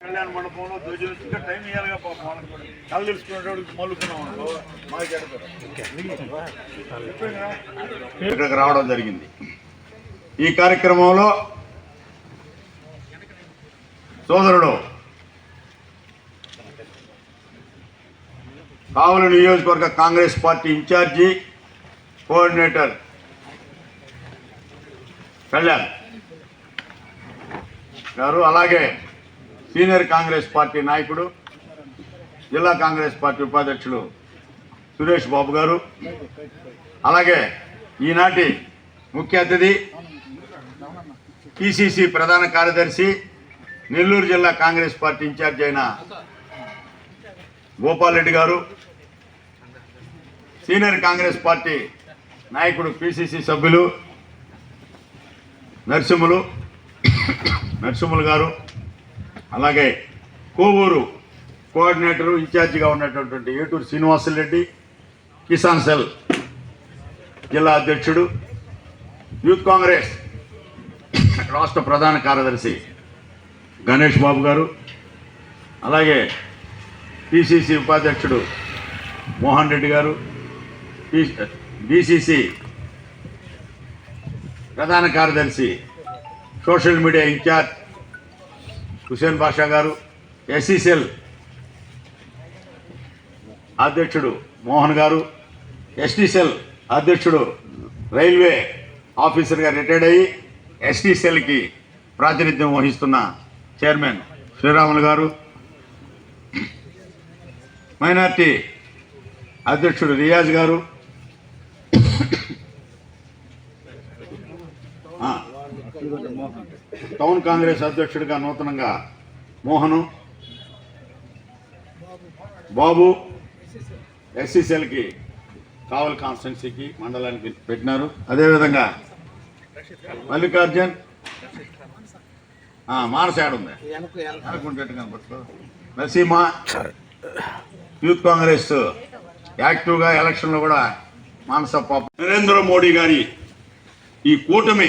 కళ్యాణ మండపంలో దోజులు ఇంకా టైం ఇవ్వాలిగా పాపం వాళ్ళకి కూడా. కళ్ళు తెలుసుకునేటోడికి అనుకో మాకు ఇక్కడికి రావడం జరిగింది? ఈ కార్యక్రమంలో సోదరుడు కావలి నియోజకవర్గ Congress party incharge coordinator Kalyan garu అలాగే సీనియర్ కాంగ్రెస్ పార్టీ నాయకుడు జిల్లా కాంగ్రెస్ పార్టీ ఉపాధ్యక్షులు సురేష్ బాబు గారు అలాగే ఈనాటి ముఖ్య అతిథి పిసిసి ప్రధాన కార్యదర్శి నెల్లూరు జిల్లా కాంగ్రెస్ పార్టీ ఇన్ఛార్జ్ అయిన గోపాల్ రెడ్డి గారు సీనియర్ కాంగ్రెస్ పార్టీ నాయకుడు పిసిసి సభ్యులు నరసింహులు నరసింహులు గారు అలాగే కోవూరు కోఆర్డినేటరు ఇన్ఛార్జిగా ఉన్నటువంటి ఏటూరు శ్రీనివాసులరెడ్డి కిసాన్ సెల్ జిల్లా అధ్యక్షుడు యూత్ కాంగ్రెస్ రాష్ట్ర ప్రధాన కార్యదర్శి గణేష్ బాబు గారు అలాగే పిసిసి ఉపాధ్యక్షుడు మోహన్ రెడ్డి గారు డిసిసి ప్రధాన కార్యదర్శి social media incharge Hussain Basha garu SCCL అధ్యక్షుడు మోహన్ గారు ఎస్టీసెల్ అధ్యక్షుడు రైల్వే ఆఫీసర్గా రిటైర్డ్ అయ్యి ఎస్టీసెల్కి ప్రాతినిధ్యం వహిస్తున్న చైర్మన్ శ్రీరాములు గారు మైనార్టీ అధ్యక్షుడు రియాజ్ గారు టౌన్ కాంగ్రెస్ అధ్యక్షుడిగా నూతనంగా మోహను బాబు ఎస్సీసీఎల్కి కావల్ కాన్స్టిట్యున్సీకి మండలానికి పెట్టినారు. అదేవిధంగా మల్లికార్జున్ ఆ, మానస యాడ్ ఉంది. అనుకుంటే కనపడుతుంది. నసీమ యూత్ కాంగ్రెస్ యాక్టివ్గా ఎలక్షన్లో కూడా మానస పాప నరేంద్ర మోడీ గారి ఈ కూటమి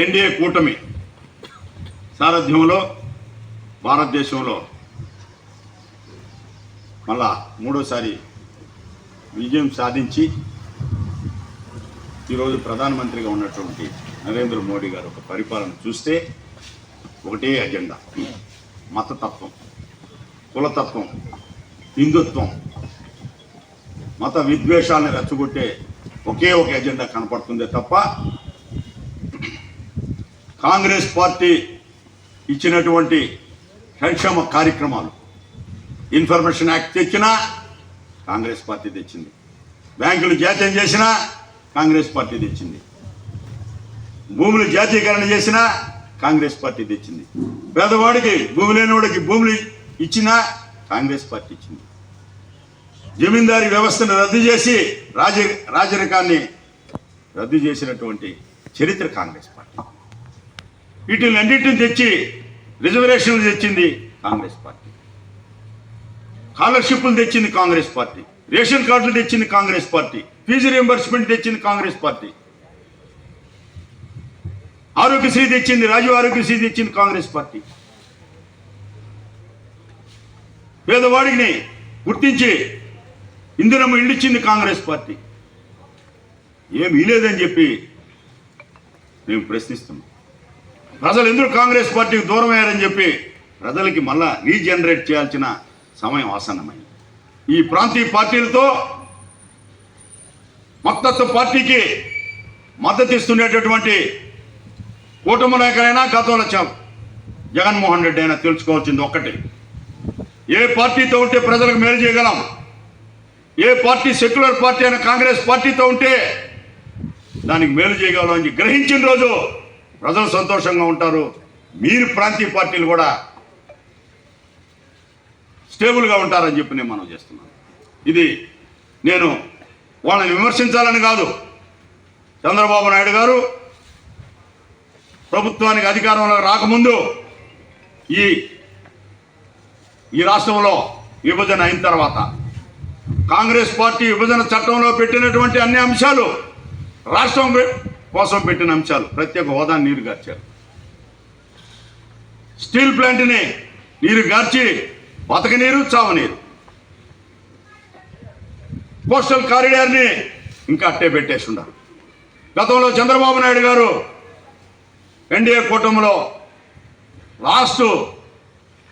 ఎన్డీఏ కూటమి సారథ్యంలో భారతదేశంలో మళ్ళా మూడోసారి విజయం సాధించి ఈరోజు ప్రధానమంత్రిగా ఉన్నటువంటి నరేంద్ర మోడీ గారు ఒక పరిపాలన చూస్తే ఒకటే అజెండా. మతతత్వం కులతత్వం హిందుత్వం. మత విద్వేషాలను రెచ్చగొట్టే ఒకే ఒక ఎజెండా కనపడుతుందే తప్ప కాంగ్రెస్ పార్టీ ఇచ్చినటువంటి సంక్షేమ కార్యక్రమాలు ఇన్ఫర్మేషన్ యాక్ట్ తెచ్చినా కాంగ్రెస్ పార్టీ తెచ్చింది. బ్యాంకులు జాత్యం చేసినా కాంగ్రెస్ పార్టీ తెచ్చింది. భూములు జాతీయకరణ చేసినా కాంగ్రెస్ పార్టీ తెచ్చింది. పేదవాడికి భూమి లేనివాడికి భూములు ఇచ్చినా కాంగ్రెస్ పార్టీ ఇచ్చింది. జమీందారీ వ్యవస్థను రద్దు చేసి రాజ రాజరికాన్ని రద్దు చేసినటువంటి చరిత్ర కాంగ్రెస్ పార్టీ. వీటిని అన్నింటిని తెచ్చి రిజర్వేషన్లు తెచ్చింది కాంగ్రెస్ పార్టీ. స్కాలర్షిప్లు తెచ్చింది కాంగ్రెస్ పార్టీ. రేషన్ కార్డులు తెచ్చింది కాంగ్రెస్ పార్టీ. ఫీజు రియంబర్స్మెంట్ తెచ్చింది కాంగ్రెస్ పార్టీ. ఆరోగ్యశ్రీ తెచ్చింది రాజీవ్ ఆరోగ్యశ్రీ తెచ్చింది కాంగ్రెస్ పార్టీ. పేదవాడిని గుర్తించి ఇందిరమ్మ ఇండిచ్చింది కాంగ్రెస్ పార్టీ. ఏమి లేదని చెప్పి మేము ప్రశ్నిస్తున్నాం. ప్రజలు ఎందుకు కాంగ్రెస్ పార్టీకి దూరం అయ్యారని చెప్పి ప్రజలకి మళ్ళా రీజనరేట్ చేయాల్సిన సమయం ఆసన్నమైంది. ఈ ప్రాంతీయ పార్టీలతో మత్తత్వ పార్టీకి మద్దతు ఇస్తున్నటువంటి కూటమి నాయకులైనా గతంలో వచ్చాం. జగన్మోహన్ రెడ్డి అయినా తెలుసుకోవాల్సింది ఒక్కటి. ఏ పార్టీతో ఉంటే ప్రజలకు మేలు చేయగలం. ఏ పార్టీ సెక్యులర్ పార్టీ అయినా కాంగ్రెస్ పార్టీతో ఉంటే దానికి మేలు చేయగలం అని గ్రహించిన రోజు ప్రజలు సంతోషంగా ఉంటారు. మీరు ప్రాంతీయ పార్టీలు కూడా స్టేబుల్గా ఉంటారని చెప్పి నేను మనం చేస్తున్నాను. ఇది నేను వాళ్ళని విమర్శించాలని కాదు. చంద్రబాబు నాయుడు గారు ప్రభుత్వానికి అధికారంలో రాకముందు ఈ ఈ రాష్ట్రంలో విభజన అయిన తర్వాత కాంగ్రెస్ పార్టీ విభజన చట్టంలో పెట్టినటువంటి అన్ని అంశాలు రాష్ట్రం కోసం పెట్టిన అంశాలు ప్రత్యేక హోదా నీరు గార్చారు. స్టీల్ ప్లాంట్ని నీరు గార్చి బతక నీరు చావనీరు. కోస్టల్ కారిడార్ని ఇంకా అట్టే పెట్టేసి ఉన్నారు గతంలో చంద్రబాబు నాయుడు గారు ఎన్డీఏ కూటమిలో లాస్ట్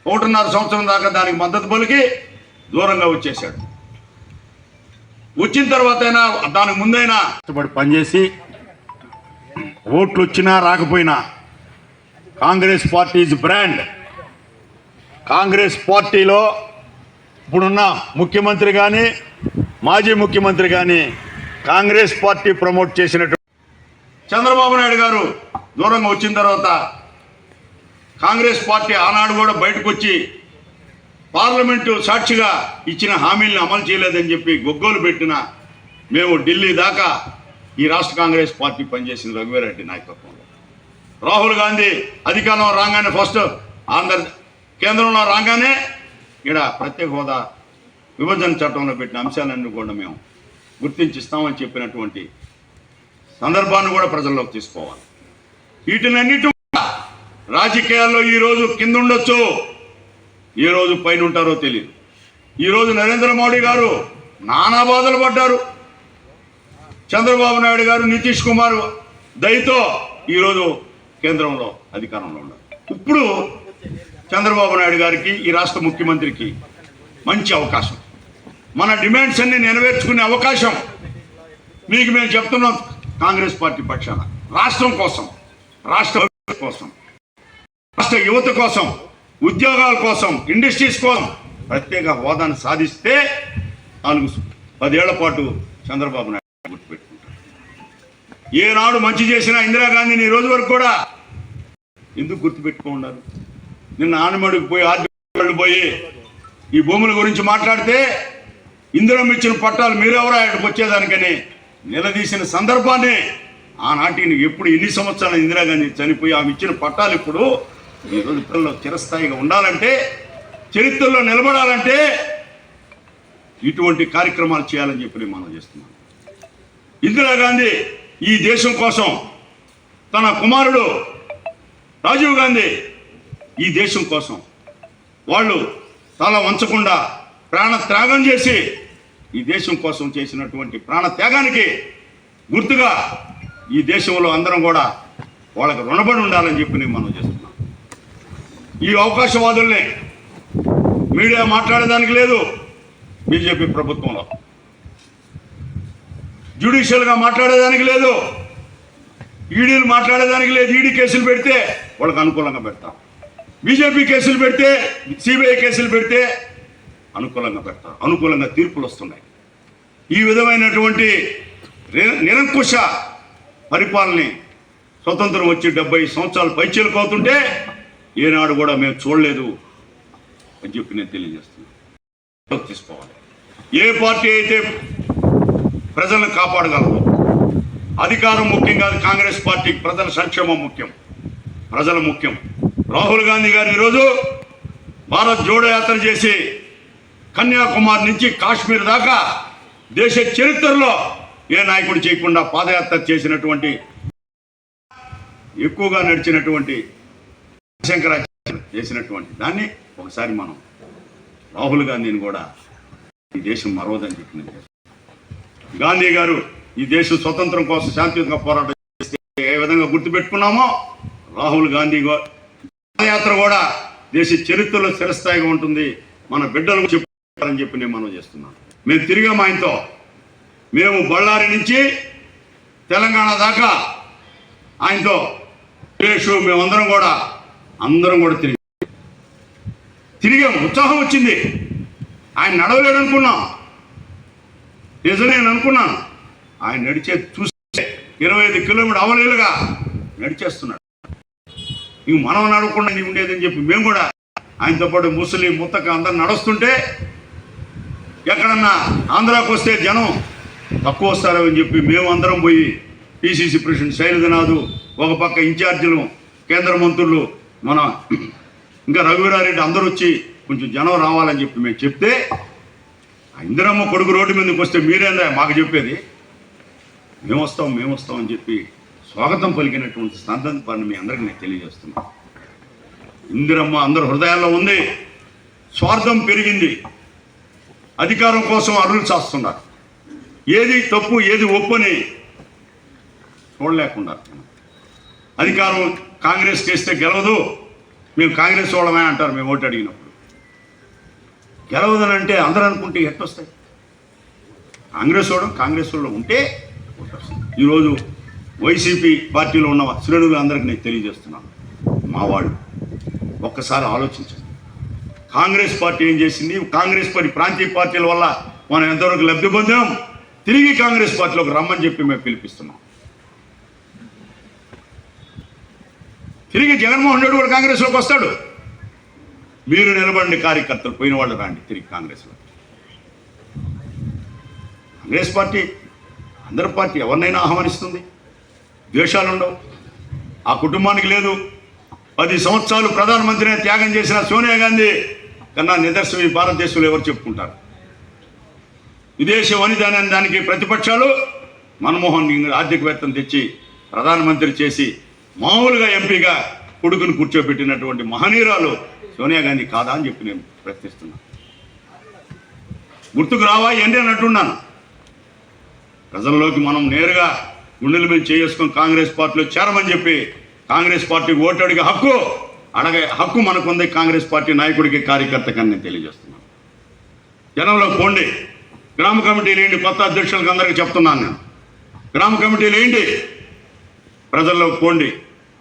ఒకటిన్నర సంవత్సరం దాకా దానికి మద్దతు పలికి దూరంగా వచ్చేసాడు వచ్చిన తర్వాత అయినా దానికి ముందైనా కష్టపడి పనిచేసి ఓట్లు వచ్చినా రాకపోయినా Congress party is brand. Congress పార్టీలో ఇప్పుడున్న ముఖ్యమంత్రి కానీ మాజీ ముఖ్యమంత్రి కానీ కాంగ్రెస్ పార్టీ ప్రమోట్ చేసినట్టు చంద్రబాబు నాయుడు గారు దూరంగా వచ్చిన తర్వాత కాంగ్రెస్ పార్టీ ఆనాడు కూడా బయటకు వచ్చి పార్లమెంటు సాక్షిగా ఇచ్చిన హామీలను అమలు చేయలేదని చెప్పి గొగ్గోలు పెట్టిన మేము ఢిల్లీ దాకా ఈ రాష్ట్ర కాంగ్రెస్ పార్టీ పనిచేసింది రఘువీరెడ్డి నాయకత్వంలో. రాహుల్ గాంధీ అధికారంలో రాగానే ఫస్ట్ ఆంధ్ర కేంద్రంలో రాగానే ఇక్కడ ప్రత్యేక హోదా విభజన చట్టంలో పెట్టిన అంశాలన్నీ కూడా మేము గుర్తించిస్తామని చెప్పినటువంటి సందర్భాన్ని కూడా ప్రజల్లోకి తీసుకోవాలి. వీటినన్నిటి రాజకీయాల్లో ఈరోజు కింద ఉండొచ్చు ఏ రోజు పైన ఉంటారో తెలియదు ఈరోజు నరేంద్ర మోడీ గారు నానా బాధలు పడ్డారు. చంద్రబాబు నాయుడు గారు నితీష్ కుమార్ దయతో ఈరోజు కేంద్రంలో అధికారంలో ఉన్నారు. ఇప్పుడు చంద్రబాబు నాయుడు గారికి ఈ రాష్ట్ర ముఖ్యమంత్రికి మంచి అవకాశం. మన డిమాండ్స్ అన్ని నెరవేర్చుకునే అవకాశం మీకు మేము చెప్తున్నాం కాంగ్రెస్ పార్టీ పక్షాన. రాష్ట్రం కోసం. రాష్ట్ర కోసం రాష్ట్ర యువత కోసం ఉద్యోగాల కోసం ఇండస్ట్రీస్ కోసం ప్రత్యేక హోదాను సాధిస్తే నాలుగు పదేళ్ళ పాటు చంద్రబాబు నాయుడు గుర్తుపెట్టుకుంటారు. ఏనాడు మంచి చేసిన ఇందిరాగాంధీని ఈ రోజు వరకు కూడా ఎందుకు గుర్తుపెట్టుకున్నారు నిన్న ఆనమడికి పోయి ఆర్థిక పోయి ఈ భూముల గురించి మాట్లాడితే ఇందిరం ఇచ్చిన పట్టాలు మీరెవరో ఆయనకు వచ్చేదానికని నిలదీసిన సందర్భాన్ని ఆనాటి ఎప్పుడు ఎన్ని సంవత్సరాలు ఇందిరాగాంధీ చనిపోయి ఆమె ఇచ్చిన పట్టాలు ఇప్పుడు ఈరోజు పిల్లలు చిరస్థాయిగా ఉండాలంటే చరిత్రలో నిలబడాలంటే ఇటువంటి కార్యక్రమాలు చేయాలని చెప్పి నేను మనం చేస్తున్నాను. ఇందిరాగాంధీ ఈ దేశం కోసం తన కుమారుడు రాజీవ్ గాంధీ ఈ దేశం కోసం వాళ్ళు తల వంచకుండా ప్రాణ త్యాగం చేసి ఈ దేశం కోసం చేసినటువంటి ప్రాణ త్యాగానికి గుర్తుగా ఈ దేశంలో అందరం కూడా వాళ్ళకి రుణపడి ఉండాలని చెప్పి నేను మనం చేస్తున్నాం ఈ అవకాశవాదుల్ని మీడియా మాట్లాడేదానికి లేదు బీజేపీ ప్రభుత్వంలో. జ్యుడిషియల్గా మాట్లాడేదానికి లేదు. ఈడీలు మాట్లాడేదానికి లేదు. ఈడీ కేసులు పెడితే వాళ్ళకి అనుకూలంగా పెడతాం. బీజేపీ కేసులు పెడితే సిబిఐ కేసులు పెడితే అనుకూలంగా పెడతాం. అనుకూలంగా తీర్పులు వస్తున్నాయి. ఈ విధమైనటువంటి నిరంకుశ పరిపాలనే స్వతంత్రం వచ్చి డెబ్బై సంవత్సరాలు పైచీలకు అవుతుంటే ఏనాడు కూడా మేము చూడలేదు అని చెప్పి నేను తెలియజేస్తున్నాను. తీసుకోవాలి. ఏ పార్టీ అయితే ప్రజలను కాపాడగలదు అధికారం ముఖ్యం కాదు కాంగ్రెస్ పార్టీకి ప్రజల సంక్షేమం ముఖ్యం ప్రజల ముఖ్యం. రాహుల్ గాంధీ గారు ఈరోజు భారత్ జోడో యాత్ర చేసి కన్యాకుమారి నుంచి కాశ్మీర్ దాకా దేశ చరిత్రలో ఏ నాయకుడు చేయకుండా పాదయాత్ర చేసినటువంటి ఎక్కువగా నడిచినటువంటి శంకరాచార్య చేసినటువంటి దాన్ని ఒకసారి మనం రాహుల్ గాంధీని కూడా ఈ దేశం మరవదని చెప్పిన గాంధీ గారు ఈ దేశం స్వతంత్రం కోసం శాంతియుతంగా పోరాటం చేస్తే ఏ విధంగా గుర్తుపెట్టుకున్నామో రాహుల్ గాంధీ పాదయాత్ర కూడా దేశ చరిత్రలో చిరస్థాయిగా ఉంటుంది. మన బిడ్డలు చెప్పారని చెప్పి నేను మనం చేస్తున్నాను. మేము తిరిగాము ఆయనతో. మేము బళ్ళారి నుంచి తెలంగాణ దాకా ఆయనతో సురేష్ మేమందరం కూడా అందరం కూడా తిరిగి. తిరిగాము ఉత్సాహం వచ్చింది. ఆయన నడవలేడు అనుకున్నాం. నిజమే అనుకున్నాను. ఆయన నడిచే చూస్తే ఇరవై ఐదు కిలోమీటర్ అవలేలుగా నడిచేస్తున్నాడు. ఇవి మనం నడవకుండా ఇది ఉండేదని చెప్పి మేము కూడా ఆయనతో పాటు ముసలి ముత్తక అందరు నడుస్తుంటే ఎక్కడన్నా ఆంధ్రాకి వస్తే జనం తక్కువ వస్తారని అని చెప్పి మేము అందరం పోయి పిసిసి ప్రెసిడెంట్ శైలజనాథు ఒక పక్క ఇన్ఛార్జీలు కేంద్ర మంత్రులు మన ఇంకా రఘువీరారెడ్డి అందరూ వచ్చి కొంచెం జనం రావాలని చెప్పి మేము చెప్తే ఆ ఇందిరమ్మ కొడుకు రోడ్డు మీదకి వస్తే మీరేందా మాకు చెప్పేది? మేము వస్తాం మేము వస్తాం అని చెప్పి స్వాగతం పలికినటువంటి సందర్భాన్ని మీ అందరికీ నేను తెలియజేస్తున్నాను ఇందిరమ్మ అందరి హృదయాల్లో ఉంది. స్వార్థం పెరిగింది. అధికారం కోసం అరులు చేస్తున్నారు. ఏది తప్పు ఏది ఒప్పని చూడలేకుండా అధికారం కాంగ్రెస్ చేస్తే గెలవదు మేము కాంగ్రెస్ వాళ్ళమే అంటారు మేము ఓటు అడిగినప్పుడు. గెలవదని అంటే అందరూ అనుకుంటే ఎట్టొస్తాయి? కాంగ్రెస్ వాడు కాంగ్రెస్ వాళ్ళు ఉంటే ఈరోజు వైసీపీ పార్టీలో ఉన్న శ్రేణులు అందరికీ నేను తెలియజేస్తున్నాను. మా వాళ్ళు ఒక్కసారి ఆలోచించండి. కాంగ్రెస్ పార్టీ ఏం చేసింది? కాంగ్రెస్ పార్టీ ప్రాంతీయ పార్టీల వల్ల మనం ఎంతవరకు లబ్ధి పొందాం? తిరిగి కాంగ్రెస్ పార్టీలోకి రమ్మని చెప్పి మేము పిలిపిస్తున్నాం. తిరిగి జగన్మోహన్ రెడ్డి కూడా కాంగ్రెస్లోకి వస్తాడు. మీరు నిలబడిన కార్యకర్తలు పోయిన వాళ్ళు రండి తిరిగి కాంగ్రెస్లో. కాంగ్రెస్ పార్టీ అందరి పార్టీ ఎవరినైనా ఆహ్వానిస్తుంది. ద్వేషాలు ఉండవు. ఆ కుటుంబానికి లేదు. పది సంవత్సరాలు ప్రధానమంత్రిని త్యాగం చేసిన సోనియా గాంధీ కన్నా నిదర్శనం ఈ భారతదేశంలో ఎవరు చెప్పుకుంటారు? విదేశీ వనిత దానికి ప్రతిపక్షాలు మన్మోహన్ సింగ్ ఆర్థికవేత్తను తెచ్చి ప్రధానమంత్రి చేసి మామూలుగా ఎంపీగా కొడుకును కూర్చోబెట్టినటువంటి మహనీయురాలు సోనియా గాంధీ కాదా అని చెప్పి నేను ప్రశ్నిస్తున్నాను గుర్తుకు రావా? ఏంటి అని అంటున్నాను. ప్రజల్లోకి మనం నేరుగా గుండెల మీద చేసుకొని కాంగ్రెస్ పార్టీలో చేరమని చెప్పి కాంగ్రెస్ పార్టీకి ఓటు అడిగే హక్కు అడగే హక్కు మనకుంది కాంగ్రెస్ పార్టీ నాయకుడికి కార్యకర్తకని నేను తెలియజేస్తున్నాను. జనంలో పోండి. గ్రామ కమిటీలు ఏంటి కొత్త అధ్యక్షులకు అందరికీ చెప్తున్నాను నేను. గ్రామ కమిటీలు ఏంటి ప్రజల్లో పోండి.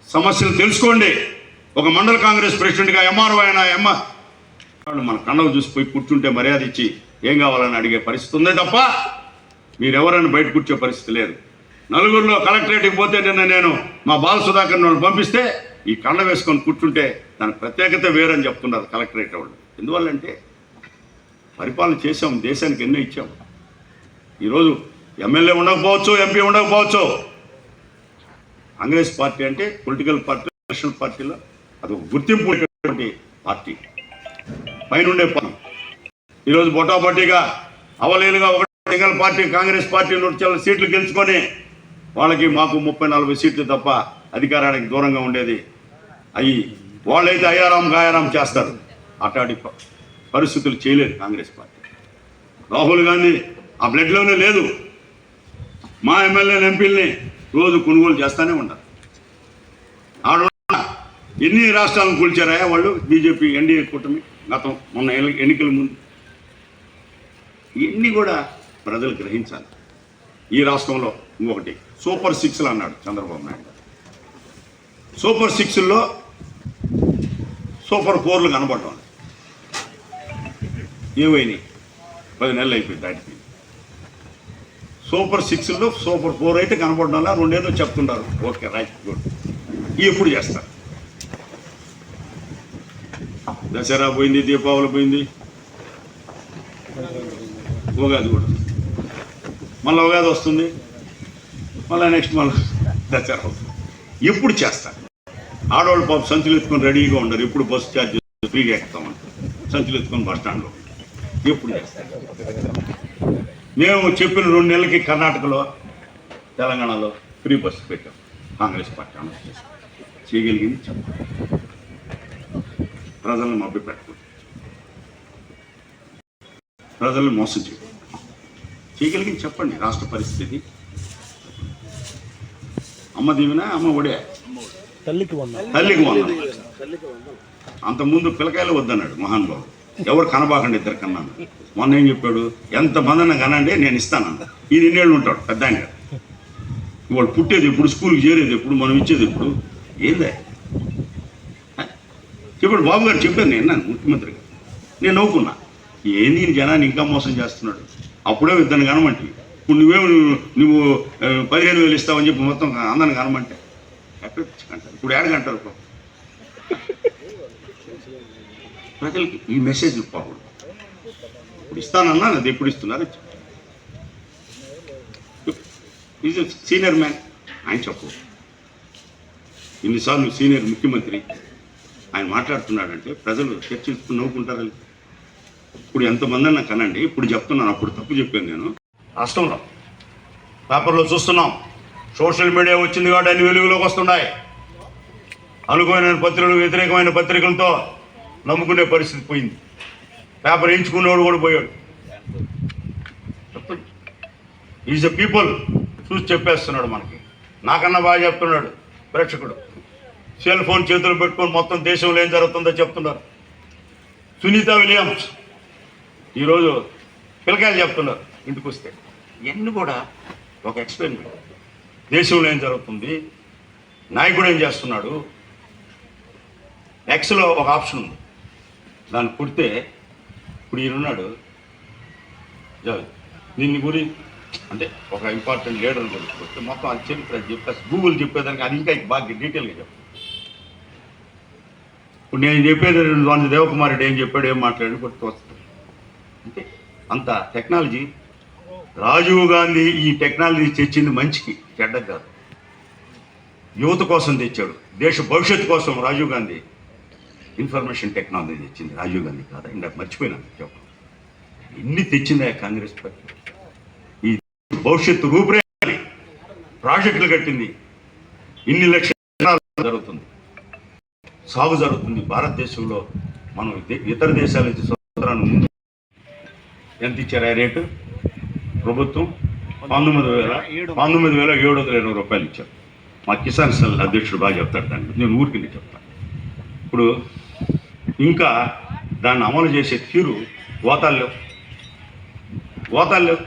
సమస్యలు తెలుసుకోండి. ఒక మండల కాంగ్రెస్ ప్రెసిడెంట్గా ఎంఆర్ఓ అయినా ఎమ్మ మన కండవ చూసిపోయి కూర్చుంటే మర్యాద ఇచ్చి ఏం కావాలని అడిగే పరిస్థితి ఉందే తప్ప మీరెవరైనా బయట కూర్చో పరిస్థితి లేదు. నలుగురిలో కలెక్టరేట్కి పోతే నిన్న నేను మా బాల సుధాకర్ పంపిస్తే ఈ కండ వేసుకొని కూర్చుంటే దాని ప్రత్యేకత వేరని చెప్తున్నారు కలెక్టరేట్ వాళ్ళు. ఎందువల్లంటే పరిపాలన చేసాం దేశానికి ఎన్నో ఇచ్చాం. ఈరోజు ఎమ్మెల్యే ఉండకపోవచ్చు ఎంపీ ఉండకపోవచ్చు. కాంగ్రెస్ పార్టీ అంటే పొలిటికల్ పార్టీ నేషనల్ పార్టీలో అది ఒక గుర్తింపు పార్టీ. పైన ఉండే పార్టీ. ఈరోజు బొటాబొట్టిగా అవలేలుగా ఒక సింగల్ పార్టీ కాంగ్రెస్ పార్టీ నూట చాలా సీట్లు గెలుచుకొని వాళ్ళకి మాకు ముప్పై నలభై సీట్లు తప్ప అధికారానికి దూరంగా ఉండేది. అవి వాళ్ళైతే అయ్యారాం గాయారాం చేస్తారు. అట్లాంటి పరిస్థితులు చేయలేదు కాంగ్రెస్ పార్టీ. రాహుల్ గాంధీ ఆ బ్లడ్లోనే లేదు. మా ఎమ్మెల్యే ఎంపీల్ని రోజు కొనుగోలు చేస్తూనే ఉంటారు. ఆడ ఎన్ని రాష్ట్రాలను కూల్చారా వాళ్ళు? బీజేపీ ఎన్డీఏ కూటమి గతం మొన్న ఎన్నికల ముందు. ఇవన్నీ కూడా ప్రజలు గ్రహించాలి. ఈ రాష్ట్రంలో ఇంకొకటి సూపర్ సిక్స్లు అన్నాడు చంద్రబాబు నాయుడు సూపర్ సిక్స్లో సూపర్ ఫోర్లు కనబడటం. ఏమైనాయి? పది నెలలు అయిపోయింది దాటిపోయింది సూపర్ సిక్స్లో సూపర్ ఫోర్ అయితే కనపడడం వల్ల రెండేదో చెప్తుంటారు. Okay right good. ఎప్పుడు చేస్తారు? దసరా పోయింది దీపావళి పోయింది. ఉగాది కూడా. మళ్ళీ ఉగాది వస్తుంది. మళ్ళీ నెక్స్ట్ మళ్ళీ దసరా అవుతుంది ఎప్పుడు చేస్తారు? ఆడవాళ్ళు పాప సంచులు ఎత్తుకొని రెడీగా ఉండరు. ఎప్పుడు బస్సు ఛార్జ్ ఫ్రీగా ఎక్కుతామని సంచులు ఎత్తుకొని బస్ స్టాండ్లో. ఎప్పుడు మేము చెప్పిన రెండు నెలలకి కర్ణాటకలో తెలంగాణలో ఫ్రీ బస్సు పెట్టాం. కాంగ్రెస్ పార్టీ అనౌన్స్ చేశాం. చేయగలిగింది చెప్పాలి. ప్రజలను మభ్య పెట్టకూడదు. ప్రజలను మోసం చేయకూడదు. చేయగలిగింది చెప్పండి రాష్ట్ర పరిస్థితి. అమ్మ దీవెన అమ్మ ఒడే. తల్లికి వంద తల్లికి వందనం. అంతకుముందు పిల్లకాయలు వద్దన్నాడు మహానుభావుడు. ఎవరు కనబాకండి ఇద్దరు కన్నాను మొన్న ఏం చెప్పాడు? ఎంత మందన్న కనండి నేను ఇస్తానన్న. ఈయన ఎన్నేళ్ళు ఉంటాడు పెద్ద ఆయన ఇవాడు పుట్టేది ఎప్పుడు స్కూల్కి చేరేది ఎప్పుడు మనం ఇచ్చేది ఎప్పుడు? ఏందే? చెప్పాడు బాబు గారు చెప్పాను నేను ముఖ్యమంత్రి గారు. నేను నవ్వుకున్నా. ఏంది ఈయన జనాన్ని ఇంకా మోసం చేస్తున్నాడు? అప్పుడే ఇద్దరిని కనమంటే ఇప్పుడు నువ్వేమో నువ్వు నువ్వు పదిహేను వేలు ఇస్తావని చెప్పి మొత్తం అందరిని కనమంటే. ఎక్కడ ఇప్పుడు ఏడగంటారు పాపం. ప్రజలకి ఈ మెసేజ్ పోకూడదు ఇప్పుడు ఇస్తానన్నా అది ఎప్పుడు ఇస్తున్నారు ఈజ్ సీనియర్ మ్యాన్ ఆయన చెప్పు. ఇన్నిసార్లు సీనియర్ ముఖ్యమంత్రి. ఆయన మాట్లాడుతున్నాడంటే ప్రజలు చర్చించుకుని నవ్వుకుంటారని ఇప్పుడు ఎంతమంది అన్న కనండి. ఇప్పుడు చెప్తున్నాను. అప్పుడు తప్పు చెప్పాను నేను. రాష్ట్రంలో పేపర్లో చూస్తున్నాం. సోషల్ మీడియా వచ్చింది కాబట్టి అన్ని వెలుగులోకి వస్తున్నాయి. అనుకోని పత్రికలు వ్యతిరేకమైన పత్రికలతో నమ్ముకునే పరిస్థితి పోయింది. పేపర్ ఎంచుకునేవాడు కూడా పోయాడు. ఈజ్ ఎ పీపుల్ చూసి చెప్పేస్తున్నాడు మనకి. నాకన్నా బాగా చెప్తున్నాడు ప్రేక్షకుడు. సెల్ ఫోన్ చేతులు పెట్టుకొని మొత్తం దేశంలో ఏం జరుగుతుందో చెప్తున్నారు. సునీత విలియమ్స్. ఈరోజు పిల్లకాయలు చెప్తున్నారు ఇంటికి వస్తే. ఇవన్నీ కూడా ఒక ఎక్స్పెరిమెంట్ దేశంలో ఏం జరుగుతుంది? నాయకుడు ఏం చేస్తున్నాడు? ఎక్స్లో ఒక ఆప్షన్ ఉంది. దాన్ని కుడితే ఇప్పుడు ఈయనున్నాడు జావేద్. దీన్ని గురి అంటే ఒక ఇంపార్టెంట్ లీడర్ గురించి కొడితే మొత్తం అది చరిత్ర చెప్పేసి గూగుల్ చెప్పేదానికి అది ఇంకా బాగా డీటెయిల్గా చెప్పు. ఇప్పుడు నేను చెప్పేది రెండు వంద దేవకుమార్ రెడ్డి ఏం చెప్పాడు ఏం మాట్లాడి కొట్టి వస్తుంది అంటే అంత టెక్నాలజీ రాజీవ్ గాంధీ ఈ టెక్నాలజీ తెచ్చింది మంచికి చెడ్డ కాదు. యువత కోసం తెచ్చాడు దేశ భవిష్యత్తు కోసం రాజీవ్ గాంధీ ఇన్ఫర్మేషన్ టెక్నాలజీ తెచ్చింది రాజీవ్ గాంధీ కాదా ఇంకా మర్చిపోయినాను చెప్పు. ఇన్ని తెచ్చిందా కాంగ్రెస్ పార్టీ? ఈ భవిష్యత్తు రూపురేఖ ప్రాజెక్టులు కట్టింది. ఇన్ని లక్షల జరుగుతుంది. సాగు జరుగుతుంది. భారతదేశంలో మనం ఇత- ఇతర దేశాల నుంచి స్వతంత్రాన్ని ముందు ఎంత ఇచ్చారు ఆ రేటు? ప్రభుత్వం పంతొమ్మిది వేల పంతొమ్మిది వేల ఏడు వందల ఇరవై రూపాయలు ఇచ్చారు. మా కిసాన్ సెల్ అధ్యక్షుడు బాగా చెప్తాడు దాన్ని. నేను ఊరికి చెప్తాను. ఇప్పుడు ఇంకా దాన్ని అమలు చేసే తీరు గోతాలు లేవు. గోతాలు లేవు.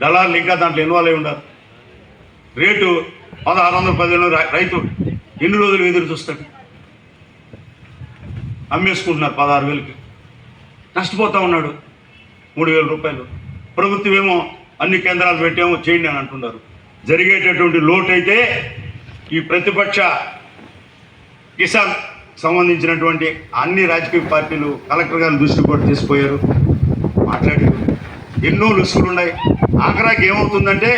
దళారులు ఇంకా దాంట్లో ఇన్వాల్వ్ అయి ఉండాలి. రేటు పదహారు వందల పదిహేను రైతు ఎన్ని రోజులు ఎదురు చూస్తాడు? అమ్మేసుకుంటున్నారు పదహారు వేలకి. నష్టపోతూ ఉన్నాడు మూడు వేల రూపాయలు. ప్రభుత్వం ఏమో అన్ని కేంద్రాలు పెట్టామో చేయండి అని అంటున్నారు. జరిగేటటువంటి లోటు అయితే ఈ ప్రతిపక్ష కిసాన్ సంబంధించినటువంటి అన్ని రాజకీయ పార్టీలు కలెక్టర్ గారి దృష్టి కూడా తీసుకుపోయారు మాట్లాడారు ఎన్నో లుసుకులు ఉన్నాయి. ఆఖరాకి ఏమవుతుందంటే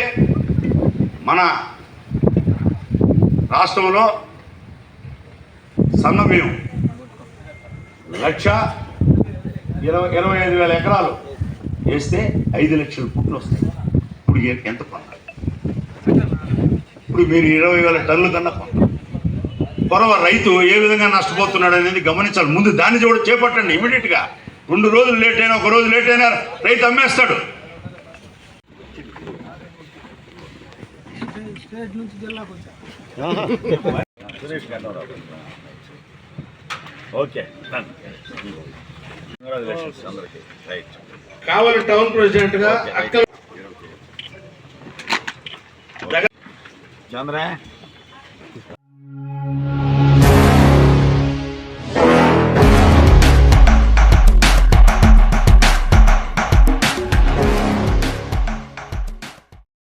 మన రాష్ట్రంలో సన్న లక్ష ఇరవై ఇరవై ఐదు వేల ఎకరాలు వేస్తే ఐదు లక్షల పుట్లు వస్తాయి. ఇప్పుడు ఎంత కొన్నారు ఇప్పుడు మీరు ఇరవై వేల టన్నుల కన్నా కొన్నారు కొరవ రైతు ఏ విధంగా నష్టపోతున్నాడు అనేది గమనించాలి. ముందు దాన్ని కూడా చేపట్టండి ఇమీడియట్గా రెండు రోజులు లేట్ అయినా ఒక రోజు లేట్ అయినా రైతు అమ్మేస్తాడు. కావాలి టౌన్ ప్రెసిడెంట్గా చంద్ర Thank you.